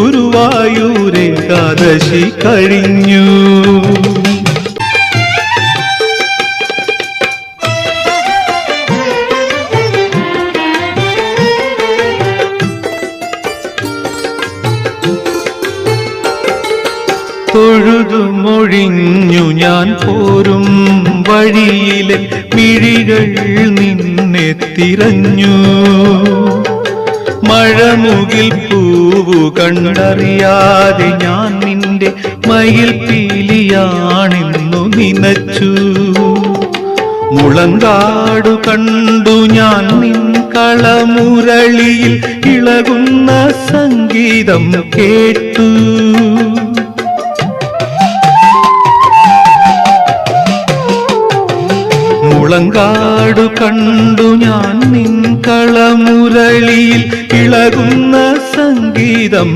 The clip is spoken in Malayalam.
ഗുരുവായൂരേകാദശി കഴിഞ്ഞു. തൊഴുതുമൊഴിഞ്ഞു ഞാൻ പോരും വഴിയിലെ മിഴികൾ നിന്നെ തിരഞ്ഞു. മഴമുകിൽ പൂവു കണ്ടറിയാതെ ഞാൻ നിന്റെ മയിൽ പീലിയാണെന്നു നിനച്ചു. മുളങ്കാടു കണ്ടു ഞാൻ നിൻ കളമുരളിയിൽ ഇളകുന്ന സംഗീതം കേട്ടു. മുളങ്കാടു കണ്ടു ഞാൻ നിൻ കളമുരളിയിൽ ഇളകുന്ന സംഗീതം.